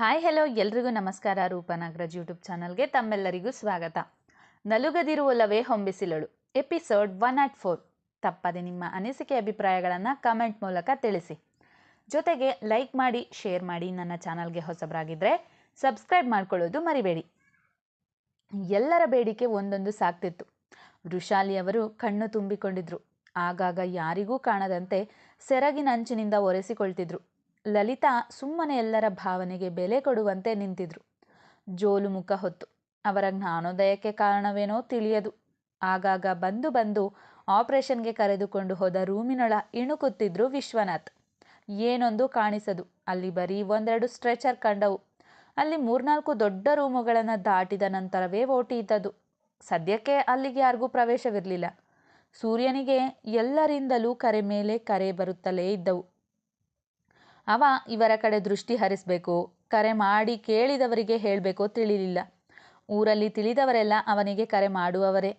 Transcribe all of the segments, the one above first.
Hi hello ಎಲ್ರಿಗೂ ನಮಸ್ಕಾರ. ರೂಪ ನಾಗರಾಜ್ ಯೂಟ್ಯೂಬ್ ಚಾನಲ್ಗೆ ತಮ್ಮೆಲ್ಲರಿಗೂ ಸ್ವಾಗತ. ನಲುಗದಿರುವಲ್ಲವೇ ಹೊಂಬಿಸಿಲಳು. ಎಪಿಸೋಡ್ ಒನ್ ಆಟ್ ಫೋರ್ ತಪ್ಪದೆ ನಿಮ್ಮ ಅನಿಸಿಕೆ ಅಭಿಪ್ರಾಯಗಳನ್ನು ಕಮೆಂಟ್ ಮೂಲಕ ತಿಳಿಸಿ. ಜೊತೆಗೆ ಲೈಕ್ ಮಾಡಿ ಶೇರ್ ಮಾಡಿ ನನ್ನ ಚಾನಲ್ಗೆ ಹೊಸಬರಾಗಿದ್ದರೆ ಸಬ್ಸ್ಕ್ರೈಬ್ ಮಾಡ್ಕೊಳ್ಳೋದು ಮರಿಬೇಡಿ. ಎಲ್ಲರ ಬೇಡಿಕೆ ಒಂದೊಂದು ಸಾಕ್ತಿತ್ತು. ವೃಷಾಲಿಯವರು ಕಣ್ಣು ತುಂಬಿಕೊಂಡಿದ್ರು. ಆಗಾಗ ಯಾರಿಗೂ ಕಾಣದಂತೆ ಸೆರಗಿನ ಅಂಚಿನಿಂದ ಒರೆಸಿಕೊಳ್ತಿದ್ರು. ಲಲಿತಾ ಸುಮ್ಮನೆ ಎಲ್ಲರ ಭಾವನೆಗೆ ಬೆಲೆ ಕೊಡುವಂತೆ ನಿಂತಿದ್ರು. ಜೋಲು ಮುಖ ಹೊತ್ತು. ಅವರ ಜ್ಞಾನೋದಯಕ್ಕೆ ಕಾರಣವೇನೋ ತಿಳಿಯದು. ಆಗಾಗ ಬಂದು ಬಂದು ಆಪರೇಷನ್ಗೆ ಕರೆದುಕೊಂಡು ಹೋದ ರೂಮಿನೊಳ ಇಣುಕುತ್ತಿದ್ರು ವಿಶ್ವನಾಥ್. ಏನೊಂದು ಕಾಣಿಸದು. ಅಲ್ಲಿ ಬರೀ ಒಂದೆರಡು ಸ್ಟ್ರೆಚರ್ ಕಂಡವು. ಅಲ್ಲಿ ಮೂರ್ನಾಲ್ಕು ದೊಡ್ಡ ರೂಮುಗಳನ್ನು ದಾಟಿದ ನಂತರವೇ ಓಟಿ ಇದ್ದದು ಸದ್ಯಕ್ಕೆ ಅಲ್ಲಿಗೆ ಯಾರಿಗೂ ಪ್ರವೇಶವಿರಲಿಲ್ಲ. ಸೂರ್ಯನಿಗೆ ಎಲ್ಲರಿಂದಲೂ ಕರೆ ಮೇಲೆ ಕರೆ ಬರುತ್ತಲೇ ಇದ್ದವು. ಅವ ಇವರ ಕಡೆ ದೃಷ್ಟಿ ಹರಿಸಬೇಕು, ಕರೆ ಮಾಡಿ ಕೇಳಿದವರಿಗೆ ಹೇಳಬೇಕೋ ತಿಳಿಲಿಲ್ಲ. ಊರಲ್ಲಿ ತಿಳಿದವರೆಲ್ಲ ಅವನಿಗೆ ಕರೆ ಮಾಡುವವರೇ.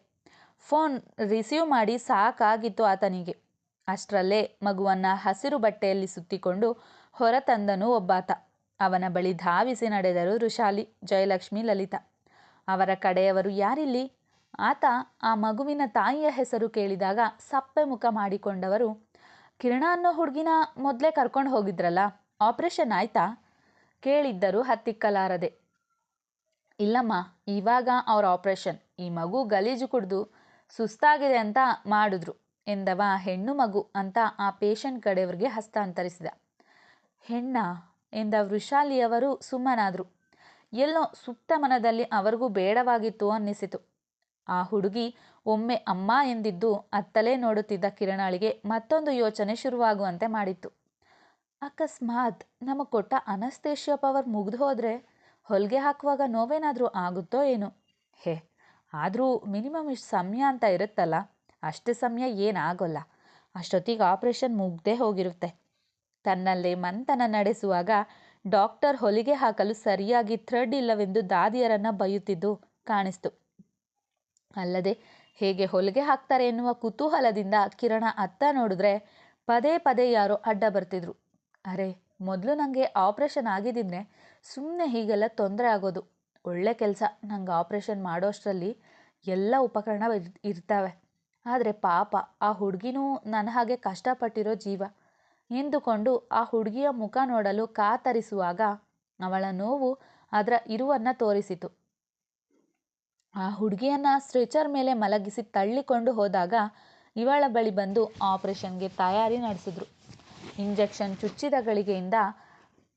ಫೋನ್ ರಿಸೀವ್ ಮಾಡಿ ಸಾಕಾಗಿತ್ತು ಆತನಿಗೆ. ಅಷ್ಟರಲ್ಲೇ ಮಗುವನ್ನು ಹಸಿರು ಬಟ್ಟೆಯಲ್ಲಿ ಸುತ್ತಿಕೊಂಡು ಹೊರತಂದನು ಒಬ್ಬಾತ. ಅವನ ಬಳಿ ಧಾವಿಸಿ ನಡೆದರು ಋಷಾಲಿ ಜಯಲಕ್ಷ್ಮಿ, ಲಲಿತಾ. ಅವರ ಕಡೆಯವರು ಯಾರಿಲ್ಲಿ? ಆತ ಆ ಮಗುವಿನ ತಾಯಿಯ ಹೆಸರು ಕೇಳಿದಾಗ ಸಪ್ಪೆ ಮುಖ ಮಾಡಿಕೊಂಡವರು ಕಿರಣ ಅನ್ನೋ ಹುಡುಗಿನ ಮೊದಲೇ ಕರ್ಕೊಂಡು ಹೋಗಿದ್ರಲ್ಲ? ಆಪರೇಷನ್ ಆಯ್ತಾ? ಕೇಳಿದ್ದರು ಹತ್ತಿಕ್ಕಲಾರದೆ. ಇಲ್ಲಮ್ಮ, ಇವಾಗ ಅವ್ರ ಆಪರೇಷನ್ ಈ ಮಗು ಗಲೀಜು ಕುಡಿದು ಸುಸ್ತಾಗಿದೆ ಅಂತ ಮಾಡಿದ್ರು ಎಂದವ ಹೆಣ್ಣು ಮಗು ಅಂತ ಆ ಪೇಷಂಟ್ ಕಡೆಯವ್ರಿಗೆ ಹಸ್ತಾಂತರಿಸಿದ. ಹೆಣ್ಣ ಎಂದ ವೃಷಾಲಿಯವರು ಸುಮ್ಮನಾದರು. ಎಲ್ಲೋ ಸುಪ್ತ ಮನದಲ್ಲಿ ಅವರಿಗೂ ಬೇಡವಾಗಿತ್ತು ಅನ್ನಿಸಿತು. ಆ ಹುಡುಗಿ ಒಮ್ಮೆ ಅಮ್ಮ ಎಂದಿದ್ದು ಅತ್ತಲೇ ನೋಡುತ್ತಿದ್ದ ಕಿರಣಾಳಿಗೆ ಮತ್ತೊಂದು ಯೋಚನೆ ಶುರುವಾಗುವಂತೆ ಮಾಡಿತ್ತು. ಅಕಸ್ಮಾತ್ ನಮಗೆ ಕೊಟ್ಟ ಅನಸ್ತೇಷಿಯ ಪವರ್ ಮುಗಿದು ಹೋದರೆ ಹೊಲಿಗೆ ಹಾಕುವಾಗ ನೋವೇನಾದರೂ ಆಗುತ್ತೋ ಏನೋ. ಹೇ, ಆದರೂ ಮಿನಿಮಮ್ ಇಷ್ಟು ಸಮಯ ಅಂತ ಇರುತ್ತಲ್ಲ, ಅಷ್ಟು ಸಮಯ ಏನಾಗೋಲ್ಲ. ಅಷ್ಟೊತ್ತಿಗೆ ಆಪ್ರೇಷನ್ ಮುಗ್ದೇ ಹೋಗಿರುತ್ತೆ. ತನ್ನಲ್ಲೇ ಮಂಥನ ನಡೆಸುವಾಗ ಡಾಕ್ಟರ್ ಹೊಲಿಗೆ ಹಾಕಲು ಸರಿಯಾಗಿ ಥ್ರೆಡ್ ಇಲ್ಲವೆಂದು ದಾದಿಯರನ್ನು ಬೈಯುತ್ತಿದ್ದು ಕಾಣಿಸ್ತು. ಅಲ್ಲದೆ ಹೇಗೆ ಹೊಲಿಗೆ ಹಾಕ್ತಾರೆ ಎನ್ನುವ ಕುತೂಹಲದಿಂದ ಕಿರಣ ಅತ್ತ ನೋಡಿದ್ರೆ ಪದೇ ಪದೇ ಯಾರೋ ಅಡ್ಡ ಬರ್ತಿದ್ರು. ಅರೆ, ಮೊದಲು ನನಗೆ ಆಪ್ರೇಷನ್ ಆಗಿದ್ದಿದ್ರೆ ಸುಮ್ಮನೆ ಹೀಗೆಲ್ಲ ತೊಂದರೆ ಆಗೋದು. ಒಳ್ಳೆ ಕೆಲಸ, ನಂಗೆ ಆಪ್ರೇಷನ್ ಮಾಡೋಷ್ಟರಲ್ಲಿ ಎಲ್ಲ ಉಪಕರಣ ಇರ್, ಇರ್ತವೆ. ಆದರೆ ಪಾಪ, ಆ ಹುಡುಗಿನೂ ನನ್ನ ಹಾಗೆ ಕಷ್ಟಪಟ್ಟಿರೋ ಜೀವ. ಎಂದುಕೊಂಡು ಆ ಹುಡುಗಿಯ ಮುಖ ನೋಡಲು ಕಾತರಿಸುವಾಗ ಅವಳ ನೋವು ಅದರ ಇರುವನ್ನು ತೋರಿಸಿತು. ಆ ಹುಡುಗಿಯನ್ನು ಸ್ಟ್ರೆಚರ್ ಮೇಲೆ ಮಲಗಿಸಿ ತಳ್ಳಿಕೊಂಡು ಹೋದಾಗ ಇವಳ ಬಳಿ ಬಂದು ಆಪರೇಷನ್ಗೆ ತಯಾರಿ ನಡೆಸಿದ್ರು. ಇಂಜೆಕ್ಷನ್ ಚುಚ್ಚಿದ ಗಳಿಗೆಯಿಂದ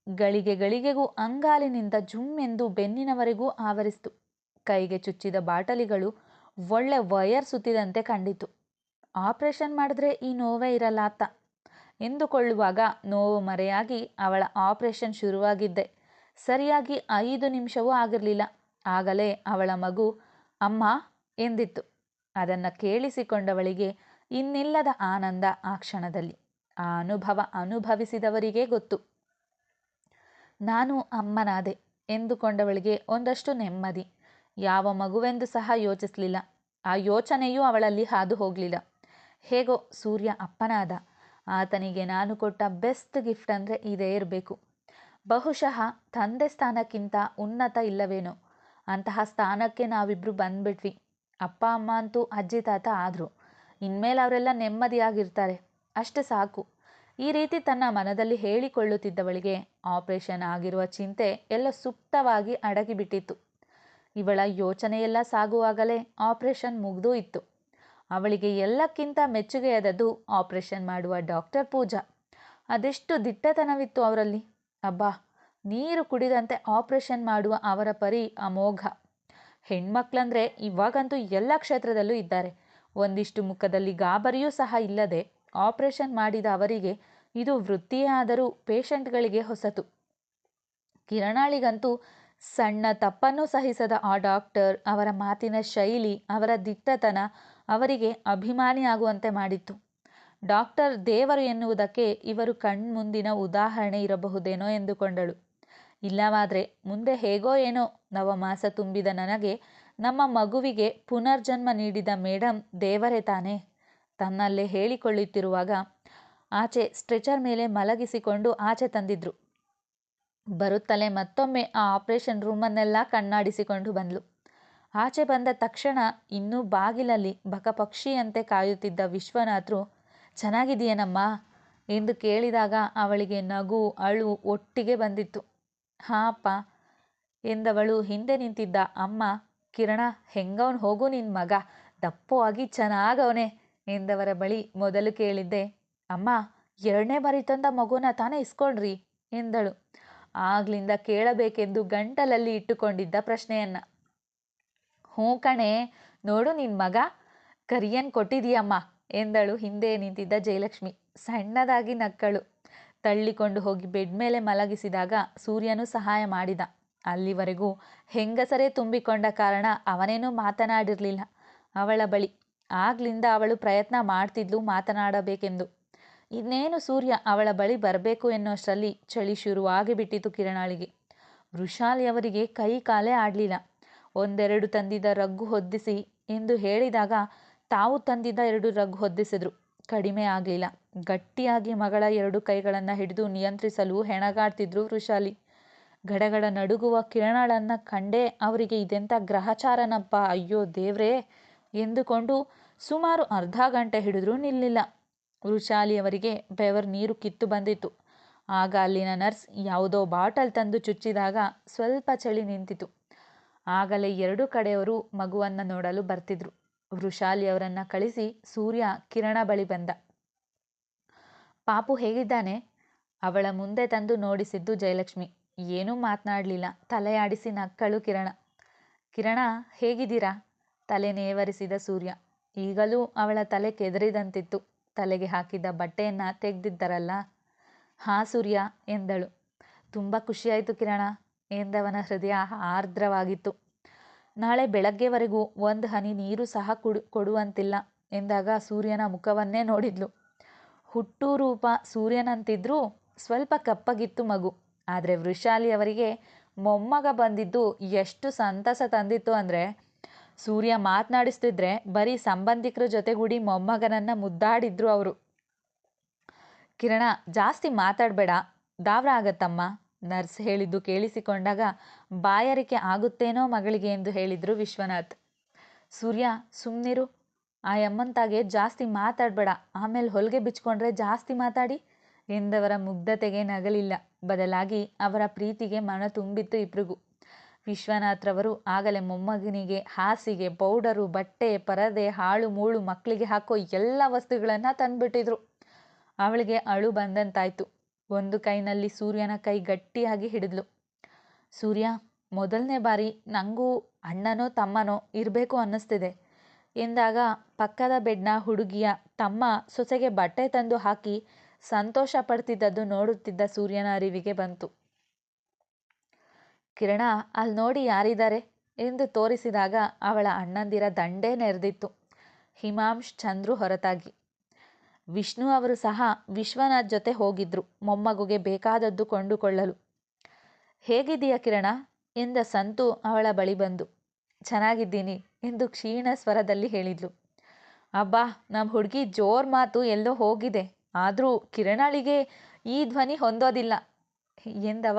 ಗಳಿಗೆ ಗಳಿಗೆಗೂ ಅಂಗಾಲಿನಿಂದ ಜುಮ್ ಎಂದು ಬೆನ್ನಿನವರೆಗೂ ಆವರಿಸಿತು. ಕೈಗೆ ಚುಚ್ಚಿದ ಬಾಟಲಿಗಳು ಒಳ್ಳೆ ವಯರ್ ಸುತ್ತಿದಂತೆ ಕಂಡಿತು. ಆಪರೇಷನ್ ಮಾಡಿದ್ರೆ ಈ ನೋವೇ ಇರಲ್ಲ ಅತ್ತ ಎಂದುಕೊಳ್ಳುವಾಗ ನೋವು ಮರೆಯಾಗಿ ಅವಳ ಆಪರೇಷನ್ ಶುರುವಾಗಿದ್ದೆ. ಸರಿಯಾಗಿ ಐದು ನಿಮಿಷವೂ ಆಗಿರಲಿಲ್ಲ. ಆಗಲೇ ಅವಳ ಮಗು ಅಮ್ಮ ಎಂದಿತ್ತು. ಅದನ್ನು ಕೇಳಿಸಿಕೊಂಡವಳಿಗೆ ಇನ್ನಿಲ್ಲದ ಆನಂದ ಆ ಕ್ಷಣದಲ್ಲಿ. ಆ ಅನುಭವ ಅನುಭವಿಸಿದವರಿಗೇ ಗೊತ್ತು. ನಾನು ಅಮ್ಮನಾದೆ ಎಂದುಕೊಂಡವಳಿಗೆ ಒಂದಷ್ಟು ನೆಮ್ಮದಿ. ಯಾವ ಮಗುವೆಂದು ಸಹ ಯೋಚಿಸಲಿಲ್ಲ. ಆ ಯೋಚನೆಯೂ ಅವಳಲ್ಲಿ ಹಾದು ಹೋಗಲಿಲ್ಲ. ಹೇಗೋ, ಸೂರ್ಯ ಅಪ್ಪನಾದ. ಆತನಿಗೆ ನಾನು ಕೊಟ್ಟ ಬೆಸ್ಟ್ ಗಿಫ್ಟ್ ಅಂದರೆ ಇದೇ ಇರಬೇಕು. ಬಹುಶಃ ತಂದೆ ಸ್ಥಾನಕ್ಕಿಂತ ಉನ್ನತ ಇಲ್ಲವೇನೋ. ಅಂತಹ ಸ್ಥಾನಕ್ಕೆ ನಾವಿಬ್ಬರು ಬಂದ್ಬಿಟ್ವಿ. ಅಪ್ಪ, ಅಮ್ಮ ಅಂತೂ ಅಜ್ಜಿ, ತಾತ ಆದರು. ಇನ್ಮೇಲೆ ಅವರೆಲ್ಲ ನೆಮ್ಮದಿಯಾಗಿರ್ತಾರೆ. ಅಷ್ಟು ಸಾಕು. ಈ ರೀತಿ ತನ್ನ ಮನದಲ್ಲಿ ಹೇಳಿಕೊಳ್ಳುತ್ತಿದ್ದವಳಿಗೆ ಆಪರೇಷನ್ ಆಗಿರುವ ಚಿಂತೆ ಎಲ್ಲ ಸುಪ್ತವಾಗಿ ಅಡಗಿಬಿಟ್ಟಿತ್ತು. ಇವಳ ಯೋಚನೆಯೆಲ್ಲ ಸಾಗುವಾಗಲೇ ಆಪರೇಷನ್ ಮುಗಿದೂ ಇತ್ತು. ಅವಳಿಗೆ ಎಲ್ಲಕ್ಕಿಂತ ಮೆಚ್ಚುಗೆಯಾದದ್ದು ಆಪರೇಷನ್ ಮಾಡುವ ಡಾಕ್ಟರ್ ಪೂಜಾ. ಅದೆಷ್ಟು ದಿಟ್ಟತನವಿತ್ತು ಅವರಲ್ಲಿ. ಅಬ್ಬಾ ನೀರು ಕುಡಿದಂತೆ ಆಪರೇಷನ್ ಮಾಡುವ ಅವರ ಪರಿ ಅಮೋಘ. ಹೆಣ್ಮಕ್ಳಂದ್ರೆ ಇವಾಗಂತೂ ಎಲ್ಲ ಕ್ಷೇತ್ರದಲ್ಲೂ ಇದ್ದಾರೆ. ಒಂದಿಷ್ಟು ಮುಖದಲ್ಲಿ ಗಾಬರಿಯೂ ಸಹ ಇಲ್ಲದೆ ಆಪರೇಷನ್ ಮಾಡಿದ ಅವರಿಗೆ ಇದು ವೃತ್ತಿಯೇ ಆದರೂ ಪೇಷಂಟ್ಗಳಿಗೆ ಹೊಸತು. ಕಿರಣಾಳಿಗಂತೂ ಸಣ್ಣ ತಪ್ಪನ್ನು ಸಹಿಸದ ಆ ಡಾಕ್ಟರ್, ಅವರ ಮಾತಿನ ಶೈಲಿ, ಅವರ ದಿಟ್ಟತನ ಅವರಿಗೆ ಅಭಿಮಾನಿಯಾಗುವಂತೆ ಮಾಡಿತ್ತು. ಡಾಕ್ಟರ್ ದೇವರು ಎನ್ನುವುದಕ್ಕೆ ಇವರು ಕಣ್ಮುಂದಿನ ಉದಾಹರಣೆ ಇರಬಹುದೇನೋ ಎಂದುಕೊಂಡಳು. ಇಲ್ಲವಾದರೆ ಮುಂದೆ ಹೇಗೋ ಏನೋ ನವಮಾಸ ತುಂಬಿದ ನನಗೆ ನಮ್ಮ ಮಗುವಿಗೆ ಪುನರ್ಜನ್ಮ ನೀಡಿದ ಮೇಡಂ ದೇವರೇ ತಾನೇ. ತನ್ನಲ್ಲೇ ಹೇಳಿಕೊಳ್ಳುತ್ತಿರುವಾಗ ಆಚೆ ಸ್ಟ್ರೆಚರ್ ಮೇಲೆ ಮಲಗಿಸಿಕೊಂಡು ಆಚೆ ತಂದಿದ್ರು. ಬರುತ್ತಲೇ ಮತ್ತೊಮ್ಮೆ ಆ ಆಪರೇಷನ್ ರೂಮನ್ನೆಲ್ಲ ಕಣ್ಣಾಡಿಸಿಕೊಂಡು ಬಂದ್ಲು. ಆಚೆ ಬಂದ ತಕ್ಷಣ ಇನ್ನೂ ಬಾಗಿಲಲ್ಲಿ ಬಕಪಕ್ಷಿಯಂತೆ ಕಾಯುತ್ತಿದ್ದ ವಿಶ್ವನಾಥ್ರು ಚೆನ್ನಾಗಿದೆಯೇನಮ್ಮ ಎಂದು ಕೇಳಿದಾಗ ಅವಳಿಗೆ ನಗು, ಅಳು ಒಟ್ಟಿಗೆ ಬಂದಿತ್ತು. ಹಾಂ ಅಪ್ಪ ಎಂದವಳು ಹಿಂದೆ ನಿಂತಿದ್ದ ಅಮ್ಮ, ಕಿರಣ, ಹೆಂಗವ್ನು ಹೋಗು ನಿನ್ನ ಮಗ, ದಪ್ಪೋ ಆಗಿ ಚೆನ್ನಾಗವನೆ ಎಂದವರ ಬಳಿ ಮೊದಲು ಕೇಳಿದ್ದೆ. ಅಮ್ಮ, ಎರಡನೇ ಬಾರಿ ತಂದ ಮಗುನ ತಾನೇ ಇಸ್ಕೊಂಡ್ರಿ ಎಂದಳು. ಆಗ್ಲಿಂದ ಕೇಳಬೇಕೆಂದು ಗಂಟಲಲ್ಲಿ ಇಟ್ಟುಕೊಂಡಿದ್ದ ಪ್ರಶ್ನೆಯನ್ನ. ಹ್ಞೂ ಕಣೆ, ನೋಡು ನಿನ್ನ ಮಗ, ಕರಿಯನ್ ಕೊಟ್ಟಿದೀಯಮ್ಮ ಎಂದಳು ಹಿಂದೆ ನಿಂತಿದ್ದ ಜಯಲಕ್ಷ್ಮಿ. ಸಣ್ಣದಾಗಿ ನಕ್ಕಳು. ತಳ್ಳಿಕೊಂಡು ಹೋಗಿ ಬೆಡ್ ಮೇಲೆ ಮಲಗಿಸಿದಾಗ ಸೂರ್ಯನು ಸಹಾಯ ಮಾಡಿದ. ಅಲ್ಲಿವರೆಗೂ ಹೆಂಗಸರೇ ತುಂಬಿಕೊಂಡ ಕಾರಣ ಅವನೇನೂ ಮಾತನಾಡಿರಲಿಲ್ಲ. ಅವಳ ಬಳಿ ಆಗ್ಲಿಂದ ಅವಳು ಪ್ರಯತ್ನ ಮಾಡ್ತಿದ್ಲು ಮಾತನಾಡಬೇಕೆಂದು. ಇನ್ನೇನು ಸೂರ್ಯ ಅವಳ ಬಳಿ ಬರಬೇಕು ಎನ್ನುವಷ್ಟರಲ್ಲಿ ಚಳಿ ಶುರುವಾಗಿ ಬಿಟ್ಟಿತು ಕಿರಣಾಳಿಗೆ. ವೃಷಾಲಿಯವರಿಗೆ ಕೈ ಕಾಲೇ ಆಡಲಿಲ್ಲ. ಒಂದೆರಡು ತಂದಿದ್ದ ರಗ್ಗು ಹೊದ್ದಿಸಿ ಎಂದು ಹೇಳಿದಾಗ ತಾವು ತಂದಿದ್ದ ಎರಡು ರಗ್ಗು ಹೊದ್ದಿಸಿದ್ರು. ಕಡಿಮೆ ಆಗಲಿಲ್ಲ. ಗಟ್ಟಿಯಾಗಿ ಮಗಳ ಎರಡು ಕೈಗಳನ್ನು ಹಿಡಿದು ನಿಯಂತ್ರಿಸಲು ಹೆಣಗಾಡ್ತಿದ್ರು ವೃಷಾಲಿ. ಗಡಗಡ ನಡುಗುವ ಕಿರಣಗಳನ್ನ ಕಂಡೇ ಅವರಿಗೆ ಇದೆಂಥ ಗ್ರಹಚಾರನಪ್ಪ, ಅಯ್ಯೋ ದೇವ್ರೇ ಎಂದುಕೊಂಡು ಸುಮಾರು ಅರ್ಧ ಗಂಟೆ ಹಿಡಿದ್ರೂ ನಿಲ್ಲಿಲ್ಲ. ವೃಷಾಲಿಯವರಿಗೆ ಬೆವರ್ ನೀರು ಕಿತ್ತು ಬಂದಿತ್ತು. ಆಗ ಅಲ್ಲಿನ ನರ್ಸ್ ಯಾವುದೋ ಬಾಟಲ್ ತಂದು ಚುಚ್ಚಿದಾಗ ಸ್ವಲ್ಪ ಚಳಿ ನಿಂತಿತು ಆಗಲೇ ಎರಡು ಕಡೆಯವರು ಮಗುವನ್ನು ನೋಡಲು ಬರ್ತಿದ್ರು. ವೃಷಾಲಿಯವರನ್ನ ಕಳಿಸಿ ಸೂರ್ಯ ಕಿರಣ ಬಳಿ ಬಂದ. ಪಾಪು ಹೇಗಿದ್ದಾನೆ? ಅವಳ ಮುಂದೆ ತಂದು ನೋಡಿಸಿದ್ದು ಜಯಲಕ್ಷ್ಮಿ. ಏನೂ ಮಾತನಾಡಲಿಲ್ಲ. ತಲೆಯಾಡಿಸಿ ನಕ್ಕಳು ಕಿರಣ. ಕಿರಣ, ಹೇಗಿದ್ದೀರಾ? ತಲೆ ನೇವರಿಸಿದ ಸೂರ್ಯ. ಈಗಲೂ ಅವಳ ತಲೆ ಕೆದರಿದಂತಿತ್ತು. ತಲೆಗೆ ಹಾಕಿದ್ದ ಬಟ್ಟೆಯನ್ನು ತೆಗೆದಿದ್ದರಲ್ಲ? ಹಾ ಸೂರ್ಯ, ಎಂದಳು. ತುಂಬ ಖುಷಿಯಾಯಿತು ಕಿರಣ. ಎಂದವನ ಹೃದಯ ಆರ್ದ್ರವಾಗಿತ್ತು. ನಾಳೆ ಬೆಳಗ್ಗೆವರೆಗೂ ಒಂದು ಹನಿ ನೀರು ಸಹ ಕುಡು, ಕೊಡುವಂತಿಲ್ಲ ಎಂದಾಗ ಸೂರ್ಯನ ಮುಖವನ್ನೇ ನೋಡಿದ್ಲು. ಹುಟ್ಟು ರೂಪ ಸೂರ್ಯನಂತಿದ್ರೂ ಸ್ವಲ್ಪ ಕಪ್ಪಗಿತ್ತು ಮಗು. ಆದರೆ ವೃಷಾಲಿ ಅವರಿಗೆ ಮೊಮ್ಮಗ ಬಂದಿದ್ದು ಎಷ್ಟು ಸಂತಸ ತಂದಿತ್ತು ಅಂದರೆ, ಸೂರ್ಯ ಮಾತನಾಡಿಸ್ತಿದ್ರೆ ಬರೀ ಸಂಬಂಧಿಕರ ಜೊತೆಗೂಡಿ ಮೊಮ್ಮಗನನ್ನ ಮುದ್ದಾಡಿದ್ರು ಅವರು. ಕಿರಣ, ಜಾಸ್ತಿ ಮಾತಾಡಬೇಡ. ದಾವ್ರ ಆಗತ್ತಮ್ಮ, ನರ್ಸ್ ಹೇಳಿದ್ದು ಕೇಳಿಸಿಕೊಂಡಾಗ ಬಾಯಾರಿಕೆ ಆಗುತ್ತೇನೋ ಮಗಳಿಗೆ ಎಂದು ಹೇಳಿದರು ವಿಶ್ವನಾಥ್. ಸೂರ್ಯ ಸುಮ್ಮನಿರು ಆ ಯಮ್ಮಂತಾಗೆ ಜಾಸ್ತಿ ಮಾತಾಡಬೇಡ. ಆಮೇಲೆ ಹೊಲಿಗೆ ಬಿಚ್ಕೊಂಡ್ರೆ ಜಾಸ್ತಿ ಮಾತಾಡಿ. ಎಂದವರ ಮುಗ್ಧತೆಗೆ ನಗಲಿಲ್ಲ. ಬದಲಾಗಿ ಅವರ ಪ್ರೀತಿಗೆ ಮನ ತುಂಬಿತ್ತು ಇಬ್ಬರಿಗೂ ವಿಶ್ವನಾಥ್ರವರು ಆಗಲೇ ಮೊಮ್ಮಗನಿಗೆ ಹಾಸಿಗೆ, ಪೌಡರು, ಬಟ್ಟೆ, ಪರದೆ, ಹಾಳು, ಮೂಳು ಮಕ್ಕಳಿಗೆ ಹಾಕೋ ಎಲ್ಲ ವಸ್ತುಗಳನ್ನು ತಂದುಬಿಟ್ಟಿದ್ರು. ಅವಳಿಗೆ ಅಳು ಬಂದಂತಾಯ್ತು. ಒಂದು ಕೈನಲ್ಲಿ ಸೂರ್ಯನ ಕೈ ಗಟ್ಟಿಯಾಗಿ ಹಿಡಿದ್ಲು. ಸೂರ್ಯ, ಮೊದಲನೇ ಬಾರಿ ನನಗೂ ಅಣ್ಣನೋ ತಮ್ಮನೋ ಇರಬೇಕು ಅನ್ನಿಸ್ತಿದೆ. ಎಂದಾಗ ಪಕ್ಕದ ಬೆಡ್ನ ಹುಡುಗಿಯ ತಮ್ಮ ಸೊಸೆಗೆ ಬಟ್ಟೆ ತಂದು ಹಾಕಿ ಸಂತೋಷ ಪಡ್ತಿದ್ದದ್ದು ನೋಡುತ್ತಿದ್ದ ಸೂರ್ಯನ ಅರಿವಿಗೆ ಬಂತು. ಕಿರಣ ಅಲ್ಲಿ ನೋಡಿ ಯಾರಿದ್ದಾರೆ? ಎಂದು ತೋರಿಸಿದಾಗ ಅವಳ ಅಣ್ಣಂದಿರ ದಂಡೇ ನೆರೆದಿತ್ತು. ಹಿಮಾಂಶ್, ಚಂದ್ರು ಹೊರತಾಗಿ. ವಿಷ್ಣು ಅವರು ಸಹ ವಿಶ್ವನಾಥ್ ಜೊತೆ ಹೋಗಿದ್ರು, ಮೊಮ್ಮಗುಗೆ ಬೇಕಾದದ್ದು ಕೊಂಡುಕೊಳ್ಳಲು. ಹೇಗಿದೀಯ ಕಿರಣ? ಎಂದ ಸಂತು ಅವಳ ಬಳಿ ಬಂದು. ಚೆನ್ನಾಗಿದ್ದೀನಿ ಎಂದು ಕ್ಷೀಣ ಸ್ವರದಲ್ಲಿ ಹೇಳಿದ್ಲು. ಅಬ್ಬಾ ನಮ್ಮ ಹುಡುಗಿ ಜೋರ್ ಮಾತು ಎಲ್ಲೋ ಹೋಗಿದೆ. ಆದರೂ ಕಿರಣಳಿಗೆ ಈ ಧ್ವನಿ ಹೊಂದೋದಿಲ್ಲ. ಎಂದವ,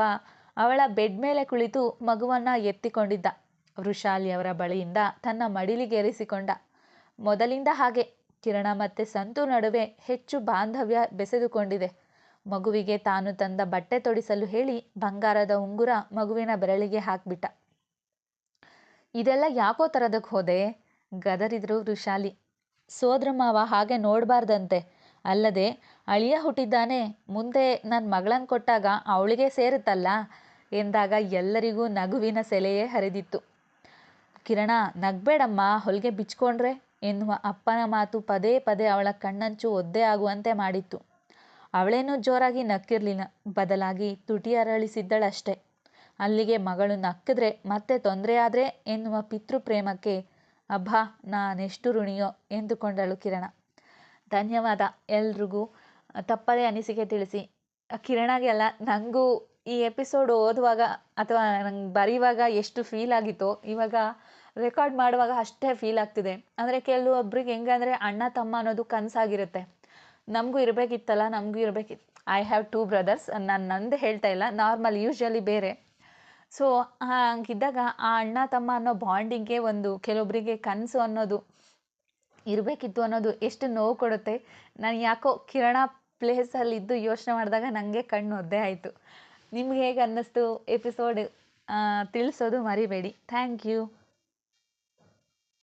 ಅವಳ ಬೆಡ್ ಮೇಲೆ ಕುಳಿತು ಮಗುವನ್ನ ಎತ್ತಿಕೊಂಡಿದ್ದ. ವೃಷಾಲಿಯವರ ಬಳಿಯಿಂದ ತನ್ನ ಮಡಿಲಿಗೇರಿಸಿಕೊಂಡ. ಮೊದಲಿಂದ ಹಾಗೆ. ಕಿರಣ ಮತ್ತೆ ಸಂತು ನಡುವೆ ಹೆಚ್ಚು ಬಾಂಧವ್ಯ ಬೆಸೆದುಕೊಂಡಿದೆ. ಮಗುವಿಗೆ ತಾನು ತಂದ ಬಟ್ಟೆ ತೊಡಿಸಲು ಹೇಳಿ ಬಂಗಾರದ ಉಂಗುರ ಮಗುವಿನ ಬೆರಳಿಗೆ ಹಾಕ್ಬಿಟ್ಟ. ಇದೆಲ್ಲ ಯಾಕೋ ತರದಕ್ಕೆ ಹೋದೆ? ಗದರಿದ್ರು ವೃಷಾಲಿ. ಸೋದ್ರ ಮಾವ ಹಾಗೆ ನೋಡಬಾರ್ದಂತೆ. ಅಲ್ಲದೆ ಅಳಿಯ ಹುಟ್ಟಿದ್ದಾನೆ. ಮುಂದೆ ನನ್ನ ಮಗಳನ್ ಕೊಟ್ಟಾಗ ಅವಳಿಗೆ ಸೇರುತ್ತಲ್ಲ? ಎಂದಾಗ ಎಲ್ಲರಿಗೂ ನಗುವಿನ ಸೆಲೆಯೇ ಹರಿದಿತ್ತು. ಕಿರಣ, ನಗ್ಬೇಡಮ್ಮ, ಹೊಲಿಗೆ ಬಿಚ್ಕೊಂಡ್ರೆ ಎನ್ನುವ ಅಪ್ಪನ ಮಾತು ಪದೇ ಪದೇ ಅವಳ ಕಣ್ಣಂಚು ಒದ್ದೆ ಆಗುವಂತೆ ಮಾಡಿತ್ತು. ಅವಳೇನೂ ಜೋರಾಗಿ ನಕ್ಕಿರಲಿಲ್ಲ. ಬದಲಾಗಿ ತುಟಿ ಅರಳಿಸಿದ್ದಳಷ್ಟೆ ಅಲ್ಲಿಗೆ ಮಗಳು ನಕ್ಕಿದ್ರೆ ಮತ್ತೆ ತೊಂದರೆಯಾದ್ರೆ ಎನ್ನುವ ಪಿತೃಪ್ರೇಮಕ್ಕೆ ಅಬ್ಬಾ, ನಾನೆಷ್ಟು ಋಣಿಯೋ ಎಂದುಕೊಂಡಳು ಕಿರಣ. ಧನ್ಯವಾದ ಎಲ್ರಿಗೂ. ತಪ್ಪದೇ ಅನಿಸಿಕೆ ತಿಳಿಸಿ. ಕಿರಣಗೆ ಅಲ್ಲ ನನಗೂ ಈ ಎಪಿಸೋಡ್ ಓದುವಾಗ ಅಥವಾ ನಂಗೆ ಬರೆಯುವಾಗ ಎಷ್ಟು ಫೀಲ್ ಆಗಿತ್ತು, ಇವಾಗ ರೆಕಾರ್ಡ್ ಮಾಡುವಾಗ ಅಷ್ಟೇ ಫೀಲ್ ಆಗ್ತಿದೆ. ಅಂದರೆ ಕೆಲವೊಬ್ರಿಗೆ ಹೆಂಗಂದರೆ ಅಣ್ಣ, ತಮ್ಮ ಅನ್ನೋದು ಕನಸಾಗಿರುತ್ತೆ. ನಮಗೂ ಇರಬೇಕಿತ್ತಲ್ಲ, ನಮಗೂ ಇರಬೇಕಿತ್ತು ಐ ಹ್ಯಾವ್ ಟೂ ಬ್ರದರ್ಸ್ ನಾನು ನಂದು ಹೇಳ್ತಾ ಇಲ್ಲ. ನಾರ್ಮಲ್ ಯೂಶ್ವಲಿ ಬೇರೆ. ಸೊ ಹಂಗಿದ್ದಾಗ ಆ ಅಣ್ಣ ತಮ್ಮ ಅನ್ನೋ ಬಾಂಡಿಂಗೇ ಒಂದು ಕೆಲವೊಬ್ಬರಿಗೆ ಕನಸು ಅನ್ನೋದು ಇರಬೇಕಿತ್ತು ಅನ್ನೋದು ಎಷ್ಟು ನೋವು ಕೊಡುತ್ತೆ. ನಾನು ಯಾಕೋ ಕಿರಣ ಪ್ಲೇಸಲ್ಲಿದ್ದು ಯೋಚನೆ ಮಾಡಿದಾಗ ನನಗೆ ಕಣ್ಣು ಒದ್ದೆ ಆಯಿತು. ನಿಮ್ಗೆ ಹೇಗೆ ಅನ್ನಿಸ್ತು? ಎಪಿಸೋಡ್ ತಿಳಿಸೋದು ಮರಿಬೇಡಿ. Thank you